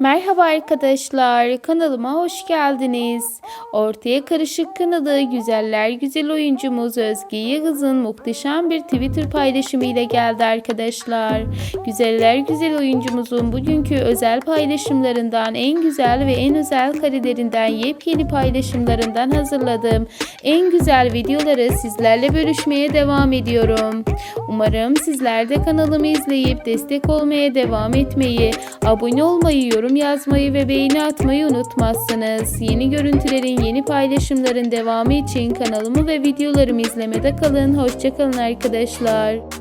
Merhaba arkadaşlar, kanalıma hoş geldiniz. Ortaya Karışık kanalı güzeller güzel oyuncumuz Özge Yağız'ın muhteşem bir Twitter paylaşımı ile geldi arkadaşlar. Güzeller güzel oyuncumuzun bugünkü özel paylaşımlarından en güzel ve en özel karelerinden yepyeni paylaşımlarından hazırladım. En güzel videoları sizlerle bölüşmeye devam ediyorum. Umarım sizler de kanalımı izleyip destek olmaya devam etmeyi, abone olmayı, yorum yazmayı ve beğeni atmayı unutmazsınız. Yeni görüntülerin, yeni paylaşımların devamı için kanalımı ve videolarımı izlemede kalın. Hoşçakalın arkadaşlar.